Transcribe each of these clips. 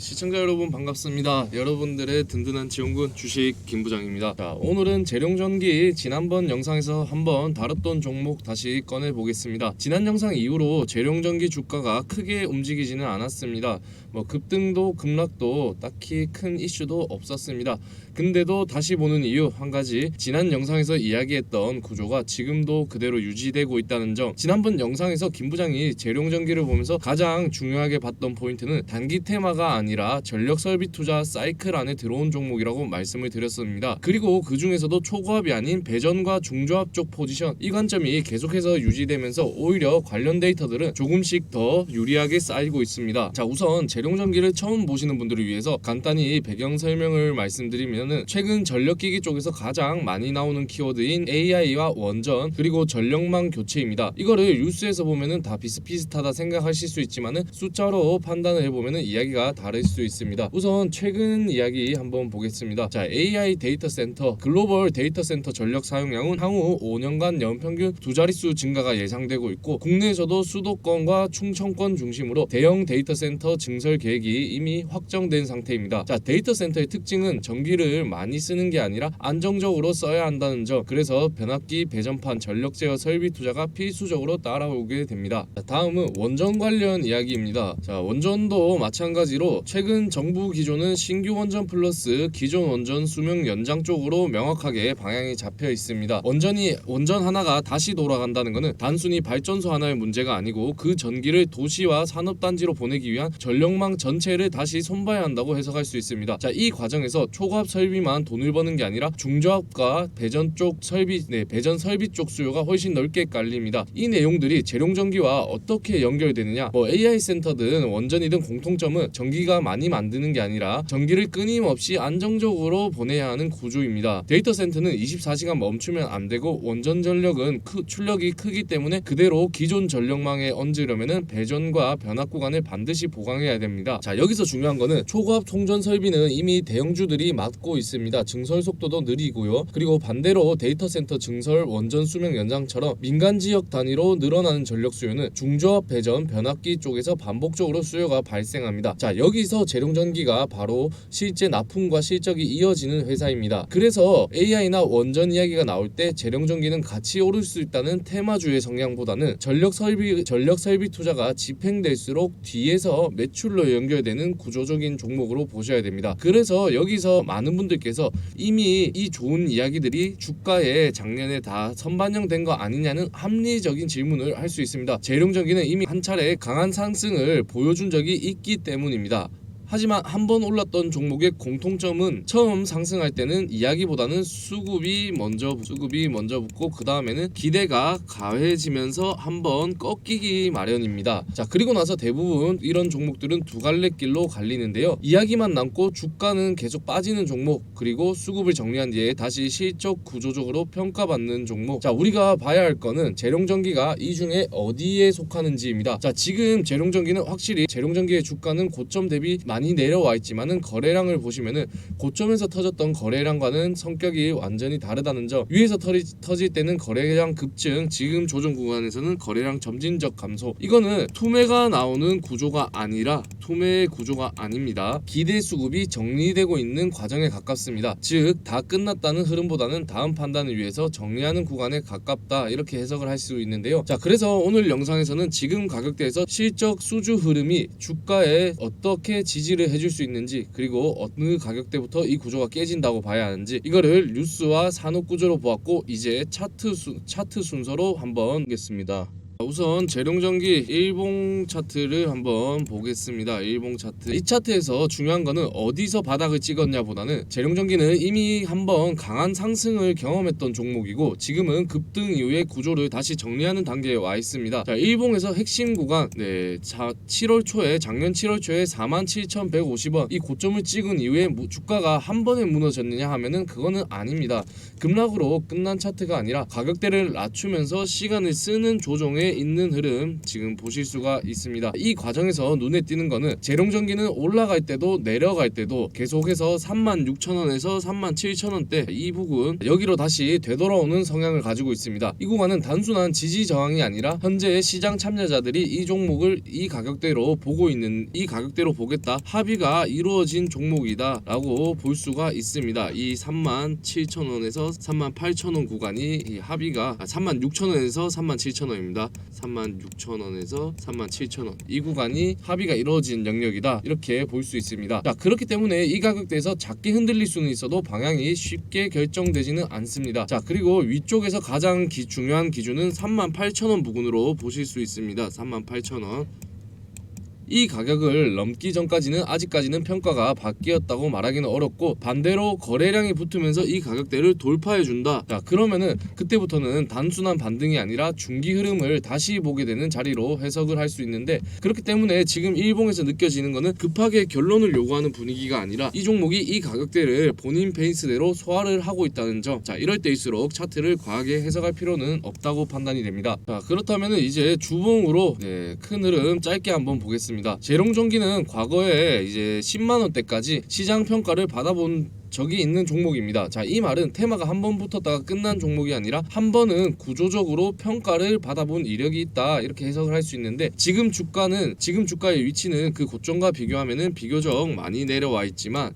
시청자 여러분 반갑습니다. 여러분들의 든든한 지원군 주식 김 부장입니다. 자, 오늘은 재룡전기 지난번 영상에서 한번 다뤘던 종목 다시 꺼내 보겠습니다. 지난 영상 이후로 재룡전기 주가가 크게 움직이지는 않았습니다. 뭐 급등도 급락도 딱히 큰 이슈도 없었습니다. 근데도 다시 보는 이유 한 가지 지난 영상에서 이야기했던 구조가 지금도 그대로 유지되고 있다는 점 지난번 영상에서 김 부장이 재룡전기를 보면서 가장 중요하게 봤던 포인트는 단기 테마가 아니라 전력 설비 투자 사이클 안에 들어온 종목이라고 말씀을 드렸습니다. 그리고 그 중에서도 초고압이 아닌 배전과 중조합 쪽 포지션 이 관점이 계속해서 유지되면서 오히려 관련 데이터들은 조금씩 더 유리하게 쌓이고 있습니다. 자 우선 재룡전기를 처음 보시는 분들을 위해서 간단히 배경 설명을 말씀드리면은 최근 전력기기 쪽에서 가장 많이 나오는 키워드인 AI와 원전 그리고 전력망 교체입니다. 이거를 뉴스에서 보면은 다 비슷비슷하다 생각하실 수 있지만은 숫자로 판단을 해보면은 이야기가 다를 수 있습니다. 우선 최근 이야기 한번 보겠습니다. 자 AI 데이터 센터 글로벌 데이터 센터 전력 사용량은 향후 5년간 연평균 두 자릿수 증가가 예상되고 있고 국내에서도 수도권과 충청권 중심으로 대형 데이터 센터 증설 계획이 이미 확정된 상태입니다. 자 데이터 센터의 특징은 전기를 많이 쓰는 게 아니라 안정적으로 써야 한다는 점 그래서 변압기 배전판 전력 제어 설비 투자가 필수적으로 따라오게 됩니다. 자, 다음은 원전 관련 이야기입니다. 자 원전도 마찬가지로 최근 정부 기조는 신규 원전 플러스 기존 원전 수명 연장 쪽으로 명확하게 방향이 잡혀 있습니다. 원전이 원전 하나가 다시 돌아간다는 것은 단순히 발전소 하나의 문제가 아니고 그 전기를 도시와 산업단지로 보내기 위한 전력 망 전체를 다시 손봐야 한다고 해석할 수 있습니다. 자, 이 과정에서 초고압 설비만 돈을 버는 게 아니라 중저압과 배전 쪽 설비, 네, 배전 설비 쪽 수요가 훨씬 넓게 깔립니다. 이 내용들이 재룡 전기와 어떻게 연결되느냐? 뭐 AI 센터든 원전이든 공통점은 전기가 많이 만드는 게 아니라 전기를 끊임없이 안정적으로 보내야 하는 구조입니다. 데이터 센터는 24시간 멈추면 안 되고 원전 전력은 크, 출력이 크기 때문에 그대로 기존 전력망에 얹으려면은 배전과 변압 구간을 반드시 보강해야 됩니다. 자 여기서 중요한 거는 초고압 통전 설비는 이미 대형주들이 맡고 있습니다. 증설 속도도 느리고요. 그리고 반대로 데이터 센터 증설 원전 수명 연장처럼 민간 지역 단위로 늘어나는 전력 수요는 중저압 배전 변압기 쪽에서 반복적으로 수요가 발생합니다. 자 여기서 재룡전기가 바로 실제 납품과 실적이 이어지는 회사입니다. 그래서 AI나 원전 이야기가 나올 때 재룡전기는 같이 오를 수 있다는 테마주의 성향보다는 전력 설비 전력 설비 투자가 집행될수록 뒤에서 매출로 연결되는 구조적인 종목으로 보셔야 됩니다. 그래서 여기서 많은 분들께서 이미 이 좋은 이야기들이 주가에 작년에 다 선반영된 거 아니냐는 합리적인 질문을 할 수 있습니다. 재룡전기는 이미 한 차례 강한 상승을 보여준 적이 있기 때문입니다. 하지만 한 번 올랐던 종목의 공통점은 처음 상승할 때는 이야기보다는 수급이 먼저 수급이 먼저 붙고 그 다음에는 기대가 가해지면서 한번 꺾이기 마련입니다. 자 그리고 나서 대부분 이런 종목들은 두 갈래 길로 갈리는데요. 이야기만 남고 주가는 계속 빠지는 종목 그리고 수급을 정리한 뒤에 다시 실적 구조적으로 평가받는 종목. 자 우리가 봐야 할 거는 재룡전기가 이 중에 어디에 속하는지입니다. 자 지금 재룡전기는 확실히 재룡전기의 주가는 고점 대비 많이 내려와 있지만은 거래량을 보시면은 고점에서 터졌던 거래량과는 성격이 완전히 다르다는 점. 위에서 터리, 터질 때는 거래량 급증 지금 조정 구간에서는 거래량 점진적 감소. 이거는 투매가 나오는 구조가 아니라 투매 구조가 아닙니다. 기대 수급이 정리되고 있는 과정에 가깝습니다. 즉 다 끝났다는 흐름보다는 다음 판단을 위해서 정리하는 구간에 가깝다 이렇게 해석을 할 수 있는데요. 자 그래서 오늘 영상에서는 지금 가격대에서 실적 수주 흐름이 주가에 어떻게 지지 를 해줄 수 있는지 그리고 어느 가격대부터 이 구조가 깨진다고 봐야 하는지 이거를 뉴스와 산업 구조로 보았고 이제 차트 수, 차트 순서로 한번 보겠습니다. 우선 재룡전기 일봉 차트를 한번 보겠습니다. 일봉 차트. 이 차트에서 중요한 거는 어디서 바닥을 찍었냐 보다는 재룡전기는 이미 한번 강한 상승을 경험했던 종목이고 지금은 급등 이후에 구조를 다시 정리하는 단계에 와 있습니다. 자, 일봉에서 핵심 구간 네, 자, 7월 초에 작년 7월 초에 47,150원 이 고점을 찍은 이후에 무- 주가가 한 번에 무너졌느냐 하면은 그거는 아닙니다. 급락으로 끝난 차트가 아니라 가격대를 낮추면서 시간을 쓰는 조정에 있는 흐름 지금 보실 수가 있습니다. 이 과정에서 눈에 띄는 거는 재룡전기는 올라갈 때도 내려갈 때도 계속해서 36,000원에서 37,000원대 이 부분 여기로 다시 되돌아오는 성향을 가지고 있습니다. 이 구간은 단순한 지지 저항이 아니라 현재 시장 참여자들이 이 종목을 이 가격대로 보고 있는 이 가격대로 보겠다 합의가 이루어진 종목이다 라고 볼 수가 있습니다. 이 37,000원에서 38,000원 구간이 이 합의가 36,000원에서 37,000원입니다. 36,000원에서 37,000원 이 구간이 합의가 이루어진 영역이다 이렇게 볼 수 있습니다. 자 그렇기 때문에 이 가격대에서 작게 흔들릴 수는 있어도 방향이 쉽게 결정되지는 않습니다. 자 그리고 위쪽에서 가장 기- 중요한 기준은 38,000원 부근으로 보실 수 있습니다. 38,000원 이 가격을 넘기 전까지는 아직까지는 평가가 바뀌었다고 말하기는 어렵고 반대로 거래량이 붙으면서 이 가격대를 돌파해 준다. 자 그러면은 그때부터는 단순한 반등이 아니라 중기 흐름을 다시 보게 되는 자리로 해석을 할 수 있는데 그렇기 때문에 지금 일봉에서 느껴지는 거는 급하게 결론을 요구하는 분위기가 아니라 이 종목이 이 가격대를 본인 페이스대로 소화를 하고 있다는 점. 자 이럴 때일수록 차트를 과하게 해석할 필요는 없다고 판단이 됩니다. 자 그렇다면은 이제 주봉으로 네, 큰 흐름 짧게 한번 보겠 습니다. 재롱전기는 과거에 이제 10만 원대까지 시장 평가를 받아본 적이 있는 종목입니다. 자, 이 말은 테마가 한 번 붙었다가 끝난 종목이 아니라 한 번은 구조적으로 평가를 받아본 이력이 있다 이렇게 해석을 할 수 있는데 지금 주가는 지금 주가의 위치는 그 고점과 비교하면은 비교적 많이 내려와 있지만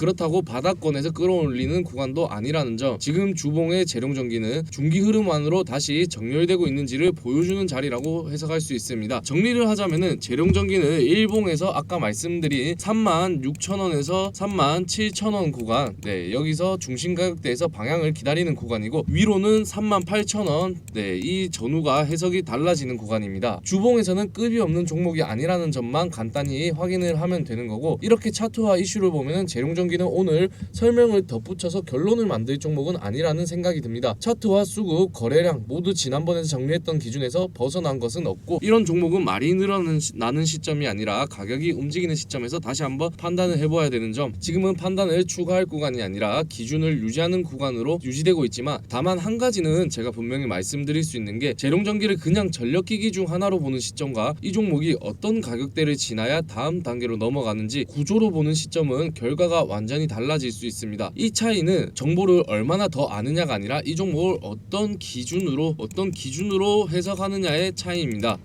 그렇다고 바닥권에서 끌어올리는 구간도 아니라는 점. 지금 주봉의 재룡전기는 중기 흐름 안으로 다시 정렬되고 있는지를 보여주는 자리라고 해석할 수 있습니다. 정리를 하자면은 재룡전기는 일봉에서 아까 말씀드린 36,000원에서 37,000원 구간. 네 여기서 중심 가격대에서 방향을 기다리는 구간이고 위로는 38,000원. 네이 전후가 해석이 달라지는 구간입니다. 주봉에서는 급이 없는 종목이 아니라는 점만 간단히 확인을 하면 되는 거고 이렇게 차트와 이슈를 보면은 재룡전기 는 오늘 설명을 덧붙여서 결론을 만들 종목은 아니라는 생각이 듭니다. 차트와 수급, 거래량 모두 지난번에 정리했던 기준에서 벗어난 것은 없고 이런 종목은 말이 늘어나는 시점이 아니라 가격이 움직이는 시점에서 다시 한번 판단을 해봐야 되는 점 지금은 판단을 추가할 구간이 아니라 기준을 유지하는 구간으로 유지되고 있지만 다만 한 가지는 제가 분명히 말씀드릴 수 있는 게 재룡전기를 그냥 전력기기 중 하나로 보는 시점과 이 종목이 어떤 가격대를 지나야 다음 단계로 넘어가는지 구조로 보는 시점은 결과가 완 전히 달라질 수 있습니다. 이 차이는 정보를 얼마나 더 아느냐가 아니라 이 종목을 어떤 기준으로 어떤 기준으로 해석하느냐의 차이입니다.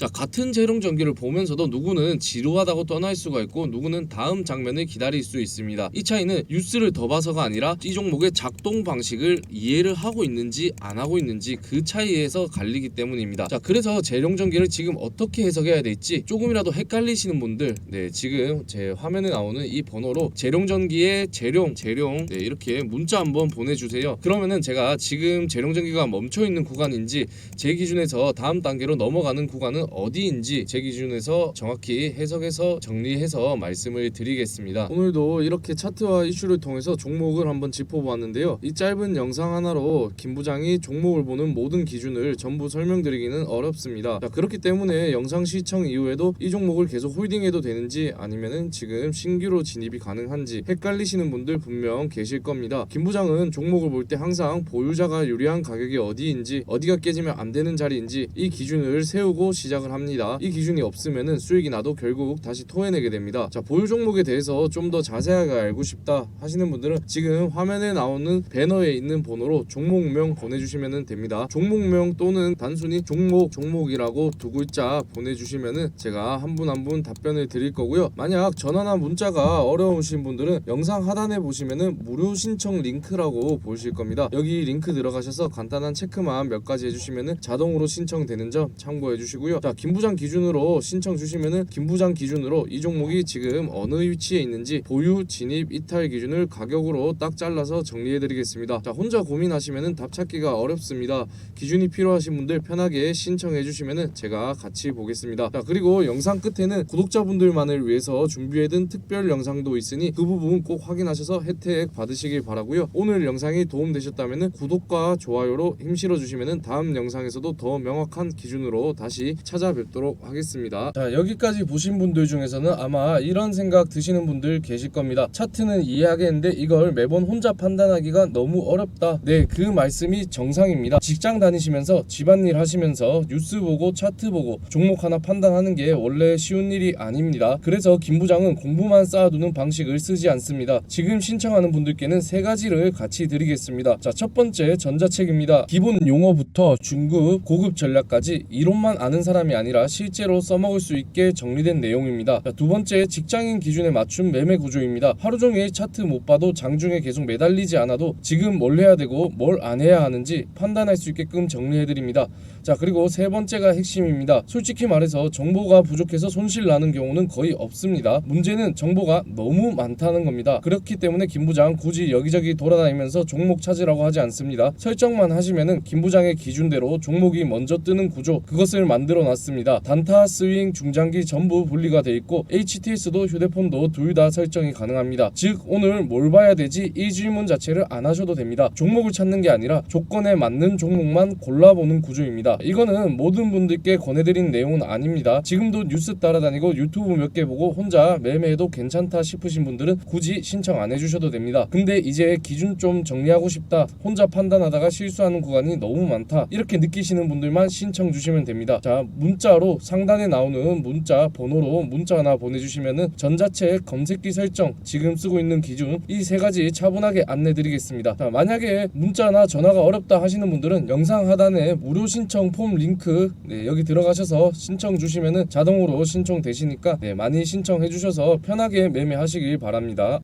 자 같은 재롱 전기를 보면서도 누구는 지루하다고 떠날 수가 있고 누구는 다음 장면을 기다릴 수 있습니다. 이 차이는 뉴스를 더 봐서가 아니라 이 종목의 작동 방식을 이해를 하고 있는지 안 하고 있는지 그 차이에서 갈리기 때문입니다. 자 그래서 재롱 전기를 지금 어떻게 해석해야 될지 조금이라도 헷갈리시는 분들 네 지금 제 화면에 나오는 이 번호로 재롱 전기의 재룡 재룡 네 이렇게 문자 한번 보내주세요. 그러면은 제가 지금 재롱 전기가 멈춰 있는 구간인지 제 기준에서 다음 단계로 넘어가는 구간은 어디인지 제 기준에서 정확히 해석해서 정리해서 말씀을 드리겠습니다. 오늘도 이렇게 차트와 이슈를 통해서 종목을 한번 짚어보았는데요. 이 짧은 영상 하나로 김 부장이 종목을 보는 모든 기준을 전부 설명드리기는 어렵습니다. 자, 그렇기 때문에 영상 시청 이후에도 이 종목을 계속 홀딩해도 되는지 아니면은 지금 신규로 진입이 가능한지 헷갈리시는 분들 분명 계실 겁니다. 김 부장은 종목을 볼 때 항상 보유자가 유리한 가격이 어디인지 어디가 깨지면 안 되는 자리인지 이 기준을 세우고 시작 을 합니다. 이 기준이 없으면은 수익이 나도 결국 다시 토해내게 됩니다. 자 보유 종목에 대해서 좀 더 자세하게 알고 싶다 하시는 분들은 지금 화면에 나오는 배너에 있는 번호로 종목명 보내주시면 됩니다. 종목명 또는 단순히 종목 종목이라고 두 글자 보내주시면은 제가 한분 한 분 답변을 드릴 거고요. 만약 전화나 문자가 어려우신 분들은 영상 하단에 보시면은 무료 신청 링크라고 보실 겁니다. 여기 링크 들어가셔서 간단한 체크만 몇 가지 해주시면은 자동으로 신청되는 점 참고해 주시고요. 자, 김부장 기준으로 신청 주시면은 김부장 기준으로 이 종목이 지금 어느 위치에 있는지 보유, 진입, 이탈 기준을 가격으로 딱 잘라서 정리해 드리겠습니다. 자, 혼자 고민하시면은 답 찾기가 어렵습니다. 기준이 필요하신 분들 편하게 신청해 주시면은 제가 같이 보겠습니다. 자, 그리고 영상 끝에는 구독자분들만을 위해서 준비해 둔 특별 영상도 있으니 그 부분 꼭 확인하셔서 혜택 받으시길 바라고요. 오늘 영상이 도움되셨다면은 구독과 좋아요로 힘실어 주시면은 다음 영상에서도 더 명확한 기준으로 다시 찾아뵙도록 하겠습니다. 자 여기까지 보신 분들 중에서는 아마 이런 생각 드시는 분들 계실 겁니다. 차트는 이해하겠는데 이걸 매번 혼자 판단하기가 너무 어렵다. 네 그 말씀이 정상입니다. 직장 다니시면서 집안일 하시면서 뉴스 보고 차트 보고 종목 하나 판단하는 게 원래 쉬운 일이 아닙니다. 그래서 김 부장은 공부만 쌓아두는 방식을 쓰지 않습니다. 지금 신청하는 분들께는 세 가지를 같이 드리겠습니다. 자, 첫 번째 전자책입니다. 기본 용어부터 중급, 고급 전략까지 이론만 아는 사람 이 아니라 실제로 써먹을 수 있게 정리된 내용입니다. 자, 두 번째 직장인 기준에 맞춘 매매 구조입니다. 하루 종일 차트 못 봐도 장중에 계속 매달리지 않아도 지금 뭘 해야 되고 뭘 안 해야 하는지 판단할 수 있게끔 정리해 드립니다. 자, 그리고 세 번째가 핵심입니다. 솔직히 말해서 정보가 부족해서 손실 나는 경우는 거의 없습니다. 문제는 정보가 너무 많다는 겁니다. 그렇기 때문에 김 부장 굳이 여기저기 돌아다니면서 종목 찾으라고 하지 않습니다. 설정만 하시면은 김 부장의 기준대로 종목이 먼저 뜨는 구조 그것을 만들어 놨습니다. 단타, 스윙, 중장기 전부 분리가 돼 있고 HTS도 휴대폰도 둘 다 설정이 가능합니다. 즉 오늘 뭘 봐야 되지 이 질문 자체를 안 하셔도 됩니다. 종목을 찾는 게 아니라 조건에 맞는 종목만 골라보는 구조입니다. 이거는 모든 분들께 권해드린 내용은 아닙니다. 지금도 뉴스 따라다니고 유튜브 몇 개 보고 혼자 매매해도 괜찮다 싶으신 분들은 굳이 신청 안 해주셔도 됩니다. 근데 이제 기준 좀 정리하고 싶다. 혼자 판단하다가 실수하는 구간이 너무 많다. 이렇게 느끼시는 분들만 신청 주시면 됩니다. 자 문자로 상단에 나오는 문자 번호로 문자 하나 보내주시면은 전자책 검색기 설정 지금 쓰고 있는 기준 이 세 가지 차분하게 안내드리겠습니다. 자 만약에 문자나 전화가 어렵다 하시는 분들은 영상 하단에 무료 신청 폼 링크 네, 여기 들어가셔서 신청 주시면은 자동으로 신청 되시니까 네, 많이 신청해 주셔서 편하게 매매하시길 바랍니다.